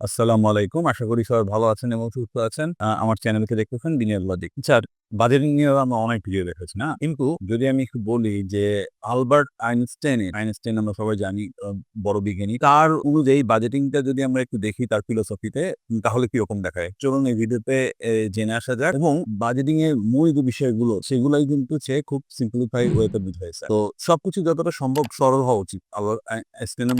আসসালামু আলাইকুম। আশা করি সবাই ভালো আছেন এবং সুস্থ আছেন। আমার চ্যানেলকে দেখতেছেন দিনের লজিক স্যার বাজেটিং নিয়ে আমরা অনেক ভিডিও দেখেছি, না? কিন্তু যদি আমি বলি যে আলবার্ট আইনস্টাইন আইনস্টাইন আমরা সবাই জানি বড় বিজ্ঞানী, তার অনুযায়ী বাজেটিংটা যদি আমরা একটু দেখি তার ফিলোসফিতে তাহলে দেখায়? চলুন এই ভিডিওতে জেনে আসা যাক। এবং বাজেটিং এর মূল যে বিষয়গুলো, সেগুলাই কিন্তু সে খুব সিম্পলিফাই ওয়েতে বুঝাইছে। তো সবকিছু যতটা সম্ভব সরল হওয়া উচিত আলবার্ট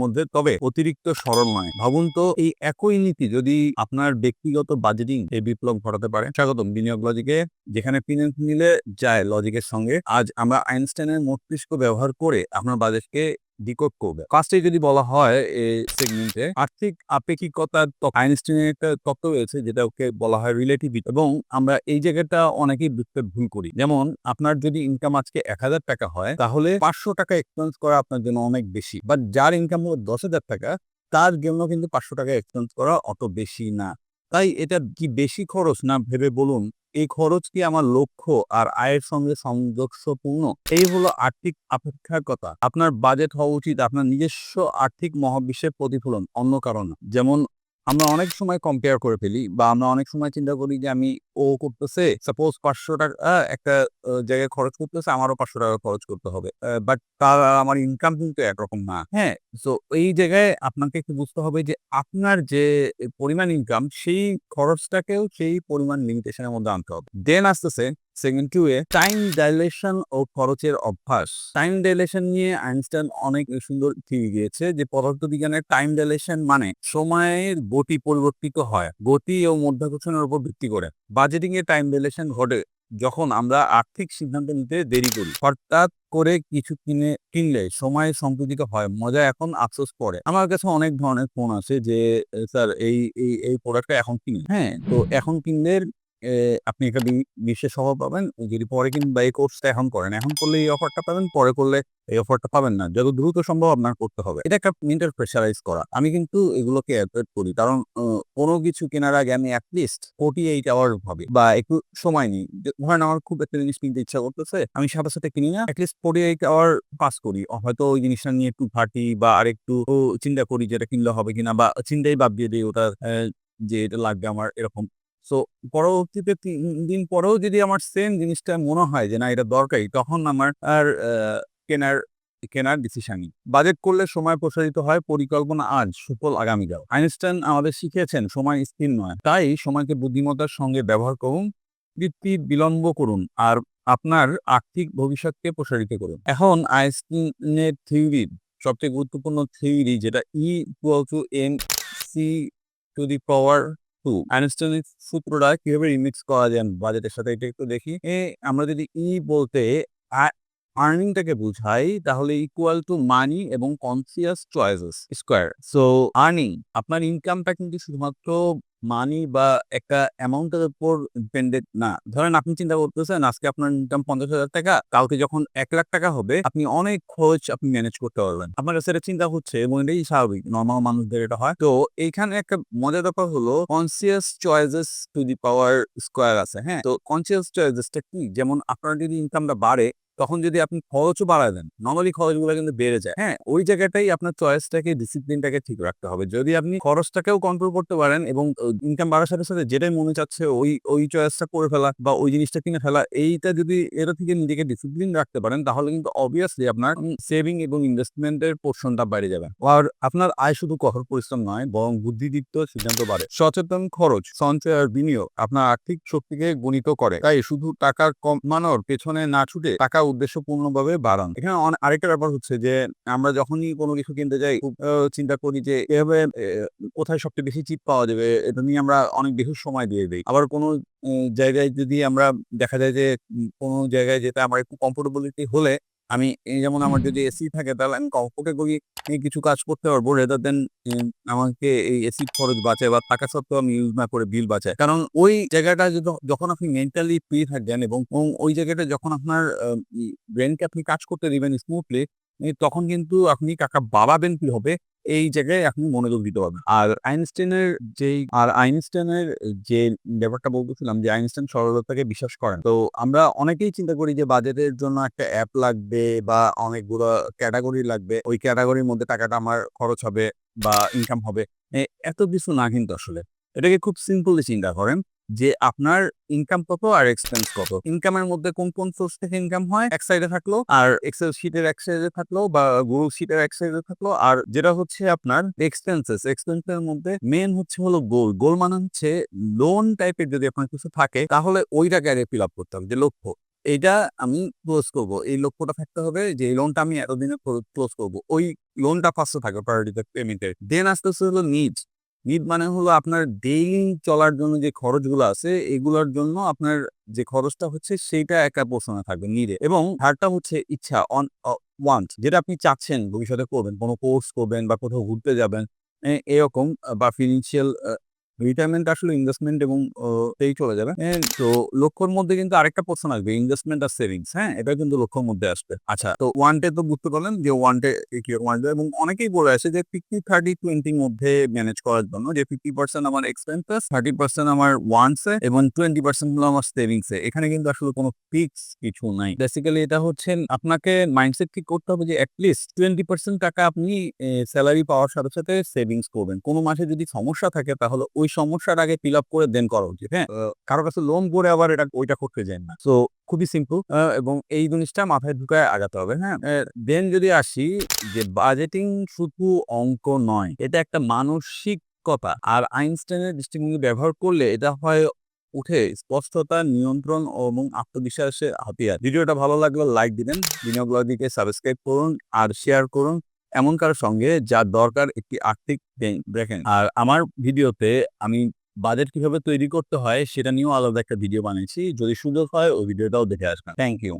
মধ্যে। তবে অতিরিক্ত সরল নয়। ভাবুন তো, এই একই নীতি যদি আপনার ব্যক্তিগত বাজেটিং এই বিপ্লব ঘটাতে পারে। স্বাগতম, বিনিয়োগ লজিকে যেখানে ফিনান্স নিলে যায় লজিকের সঙ্গে। আজ আমরা আইনস্টাইনের মস্তিষ্ক ব্যবহার করে আপনার বাজেটকে ডিকোড করবে। ফার্স্টে যদি বলা হয় এই সেগমেন্টে আর্থিক আপেক্ষিকতার আইনস্টাইনের একটা তত্ত্ব রয়েছে যেটা ওকে বলা হয় রিলেটিভিটি এবং আমরা এই জায়গাটা অনেকেই বুঝতে ভুল করি। যেমন আপনার যদি ইনকাম আজকে এক হাজার টাকা হয়, তাহলে পাঁচশো টাকা এক্সপেন্স করা আপনার জন্য অনেক বেশি। বাট যার ইনকাম হলো দশ হাজার টাকা, তার জন্য কিন্তু পাঁচশো টাকা এক্সপেন্স করা অত বেশি না। তাই এটা কি বেশি খরচ না ভেবে বলুন এই খরচ কি আমার লক্ষ্য আর আয়ের সঙ্গে সংযোগপূর্ণ এই হলো আর্থিক আপেক্ষাকতা। আপনার বাজেট হওয়া উচিত আপনার নিজস্ব আর্থিক মহাবিশ্বের প্রতিফলন অন্য কারণ। যেমন আমরা অনেক সময় কম্পেয়ার করে ফেলি বা আমরা অনেক সময় চিন্তা করি যে আমি ও করতেছে সাপোজ পাঁচশো টাকা একটা জায়গায় খরচ করতেছে, আমারও পাঁচশো টাকা খরচ করতে হবে। বাট তার, আমার ইনকাম কিন্তু একরকম না হ্যাঁ? তো এই জায়গায় আপনাকে একটু বুঝতে হবে যে আপনার যে পরিমাণ ইনকাম সেই খরচটাকেও সেই পরিমাণ লিমিটেশনের মধ্যে আনতে হবে। দেন আসতেছে second to a time dilation ও খরচের অভ্যাস। টাইম ডাইলেশন নিয়ে আইনস্টাইন অনেক সুন্দর থিওরি দিয়েছে যে পদার্থবিজ্ঞানের টাইম ডাইলেশন মানে সময়ের গতি পরিবর্তিত হয়, গতি ও মধ্যাকর্ষণের উপর ভিত্তি করে। বাজেটিং এ টাইম ডাইলেশন ঘটে যখন আমরা আর্থিক সিদ্ধান্ত নিতে দেরি করি। হঠাৎ করে কিছু কিনে, কিনলে সময় সম্প্রতিত হয়, মজা এখন আফসোস পড়ে আমার কাছে অনেক ধরনের ফোন আছে যে স্যার, এই এই এই প্রোডাক্টটা এখন কিনুন হ্যাঁ তো এখন কিনলে আপনি একটা বিশেষ অফার পাবেন। যদি পরে কিন, বা এই কোর্সটা এখন করেন। এখন করলে এই অফারটা পাবেন, পরে করলে এই অফারটা পাবেন না। যত দ্রুত সম্ভব আপনার করতে হবে। এটা একটা মেন্টাল প্রেশারাইজ করা। আমি কিন্তু এগুলোকে অ্যাভয়েড করি। কারণ কোনো কিছু কেনার আগে আমি অ্যাটলিস্ট ফোর্টি এইট আওয়ার ভাবি, বা একটু সময় নিই। ধরেন আমার খুব একটা জিনিস কিনতে ইচ্ছা করতেছে, আমি সাথে সাথে কিনি না at least forty eight hour pass করি। হয়তো ওই জিনিসটা নিয়ে একটু ঘাটি, বা আরেকটু চিন্তা করি যেটা কিনলে হবে কিনা, বা চিন্তাই বাদ দিয়ে দিই ওটা যে, এটা লাগবে আমার, এরকম। সো পরবর্তীতে তিন দিন পরেও যদি আমার সেম জিনিসটা মনে হয় যে না, এটা দরকারি তখন আমার আর কেনার কেনার ডিসিশন বাজেট করলে সময় প্রসারিত হয়, পরিকল্পনা আজ সুফল আগামীকাল আইনস্টাইন আমাদের শিখিয়েছেন, সময় স্থির নয়। তাই সময়কে বুদ্ধিমত্তার সঙ্গে ব্যবহার করুন, বৃত্তি বিলম্ব করুন, আর আপনার আর্থিক ভবিষ্যৎকে প্রসারিত করুন। এখন আইনস্টাইনের থিওরি সবচেয়ে গুরুত্বপূর্ণ থিওরি যেটা E to M C to the power two আইনস্টাইনের সূত্রটা কীভাবে রিমিক্স করা যায় বাজেটের সাথে এটা একটু দেখি। এ, আমরা যদি ই বলতে আর্নিংটাকে বুঝাই, তাহলে ইকুয়াল টু মানি এবং conscious choices square so earning আপনার ইনকামটা কিন্তু শুধুমাত্র মানি বা একটা অ্যামাউন্টের উপর ডিপেন্ডেন্ট না। ধরেন আপনি চিন্তা করতেছেন, আজকে আপনার ইনকাম পঞ্চাশ হাজার টাকা, কালকে যখন এক লাখ টাকা হবে, আপনি অনেক খরচ আপনি ম্যানেজ করতে পারবেন। আপনার কাছে এটা চিন্তা হচ্ছে এবং এটাই স্বাভাবিক নর্মাল মানুষদের এটা হয়। তো এইখানে একটা মজার ব্যাপার হলো conscious choices to the power square আছে হ্যাঁ? তো কনসিয়াস চয়েসেসটা কি? যেমন আপনার যদি ইনকামটা বাড়ে তখন যদি আপনি খরচও বাড়ায় দেন নর্মালি খরচগুলো কিন্তু বেড়ে যায়। হ্যাঁ ওই জায়গাটাই আপনার চয়েসটাকে ডিসিপ্লিনটাকে ঠিক রাখতে হবে। যদি আপনি খরচটাকেও কন্ট্রোল করতে পারেন এবং ইনকাম বাড়ার সাথে সাথে যেটাই মনে চাচ্ছে ওই ওই চয়েসটা করে ফেলা বা ওই জিনিসটা কিনে ফেলা, এইটা যদি এটা থেকে নিজেকে ডিসিপ্লিন রাখতে পারেন, তাহলে কিন্তু অবভিয়াসলি আপনার সেভিং এবং ইনভেস্টমেন্টের পোর্শনটা বেড়ে যাবে। আর আপনার আয় শুধু কঠোর পরিশ্রম নয়, বরং বুদ্ধিদীপ্ত সিদ্ধান্ত বাড়ে। সচেতন খরচ, সঞ্চয় আর বিনিয়োগ আপনার আর্থিক শক্তিকে গণিত করে। তাই শুধু টাকা কমানোর পেছনে না ছুটে টাকা উদ্দেশ্যপূর্ণভাবে বাড়ান। এখানে আরেকটা ব্যাপার হচ্ছে যে, আমরা যখনই কোনো কিছু কিনতে যাই, খুব চিন্তা করি যে, এভাবে কোথায় সবচেয়ে বেশি চিপ পাওয়া যাবে, এটা নিয়ে আমরা অনেক বেশি সময় দিয়ে দিই। আবার কোনো জায়গায় যদি আমরা, দেখা যায় যে, কোনো জায়গায় যেতে আমার একটু কমফোর্টেবিলিটি হলে আমি যেমন আমার যদি এসি থাকে তাহলে আমি কমফোর্টেবলি কিছু কাজ করতে পারব রেদার দেন আমাকে এই এসি খরচ বাঁচায় বা থাকা সত্ত্বেও আমি ইউজ না করে বিল বাঁচায়। কারণ ওই জায়গাটা যখন আপনি মেন্টালি ফ্রি থাকবেন এবং এবং ওই জায়গাটা যখন আপনার ব্রেনকে আপনি কাজ করতে দিবেন স্মুথলি তখন কিন্তু আপনি টাকা বাড়াবেন কি হবে? এই জায়গায় আপনি মনোযোগ দিতে পারবেন। আর আইনস্টাইনের যেই, আর আইনস্টাইনের যে ব্যাপারটা বলতেছিলাম যে আইনস্টাইন সরলতাকে বিশ্বাস করেন। তো আমরা অনেকেই চিন্তা করি যে বাজেটের জন্য একটা অ্যাপ লাগবে বা অনেকগুলো ক্যাটাগরি লাগবে। ওই ক্যাটাগরির মধ্যে টাকাটা আমার খরচ হবে বা ইনকাম হবে। এত কিছু না কিন্তু আসলে। এটাকে খুব সিম্পলি চিন্তা করেন। যে আপনার ইনকাম কত আর এক্সপেন্স কত। ইনকামের মধ্যে কোন, কোন সোর্স থেকে ইনকাম হয় এক সাইডে থাকল আর এক্সেল শিটের এক সাইডে থাকল বা গুগল শিটের এক সাইডে থাকল আর যেটা হচ্ছে আপনার এক্সপেন্সেস, এক্সপেন্সের মধ্যে মেইন হচ্ছে হলো গোল। গোল মানে হচ্ছে লোন টাইপের যদি আপনার কিছু থাকে তাহলে ওইটাকে আগে ফিল আপ করতে হবে যে লক্ষ্য। এইটা আমি ক্লোজ করব। এই লক্ষ্যটা থাকতে হবে যে এই লোনটা আমি এতদিনে ক্লোজ করব। ওই লোনটা ফার্স্টে থাকবে প্রায়োরিটি পেমেন্টের। দেন আসতেছে হলো নিডস। নিড মানে হলো আপনার ডেইলি চলার জন্য যে খরচগুলো আছে, এগুলোর জন্য আপনার যে খরচটা হচ্ছে সেইটা একা পোষণে থাকবে নিডে এবং থার্ডটা হচ্ছে ইচ্ছা অন ওয়ান্ট যেটা আপনি চাচ্ছেন, ভবিষ্যতে করবেন। কোনো কোর্স করবেন বা কোথাও ঘুরতে যাবেন। এরকম, বা ফিন্যান্সিয়াল আ রিটায়ারমেন্ট আসলে ইনভেস্টমেন্ট এবং এই চলে যাবে। তো লক্ষ্যর মধ্যে কিন্তু আরেকটা পোর্শন আসবে ইনভেস্টমেন্ট আর সেভিংস, হ্যাঁ? এটা কিন্তু লক্ষ্যর মধ্যে আসবে। আচ্ছা তো ওয়ান্ট এ তো বুঝতে পারলেন যে ওয়ান্ট এ কি রকম আসবে এবং অনেকেই বলে আসে যে 50-30-20 র মধ্যে ম্যানেজ করার জন্য যে 50% আমার এক্সপেন্সেস, 30% আমার ওয়ান্টস এ এবং 20% হলো আমার সেভিংস এখানে কিন্তু আসলে কোনো ফিক্স কিছু নাই। বেসিক্যালি এটা হচ্ছে আপনাকে মাইন্ডসেট ঠিক করতে হবে যে এট লিস্ট 20% টাকা আপনি এ সেলারি পাওয়ার সাথে, সাথে সেভিংস করবেন। কোনো মাসে যদি সমস্যা থাকে তাহলে ওই সমস্যাটা আগে ফিল আপ করে দেন করা উচিত, হ্যাঁ? কারও কাছে লোন করে আবার এটা ওইটা করতে যায়েন না। সো খুবই সিম্পল এবং এই জিনিসটা মাথায় ঢুকায় আগাতে হবে, হ্যাঁ? দেন যদি আসি যে বাজেটিং শুধু অঙ্ক নয়। এটা একটা মানসিক কথা আর আইনস্টাইনের দৃষ্টিভঙ্গি ব্যবহার করলে এটা হয় উঠে স্পষ্টতা, নিয়ন্ত্রণ এবং আত্মবিশ্বাসের হাতিয়ার। ভিডিওটা ভালো লাগলে লাইক দিবেন, বিনিয়োগ লজিকে সাবস্ক্রাইব করুন আর শেয়ার করুন এমন কারও সঙ্গে যার দরকার একটি আর্থিক দেখেন আর আমার ভিডিওতে আমি বাজেট কীভাবে তৈরি করতে হয় সেটা নিয়েও আলাদা একটা ভিডিও বানিয়েছি। যদি সুযোগ হয় ওই ভিডিওটাও দেখে আসবেন। Thank you.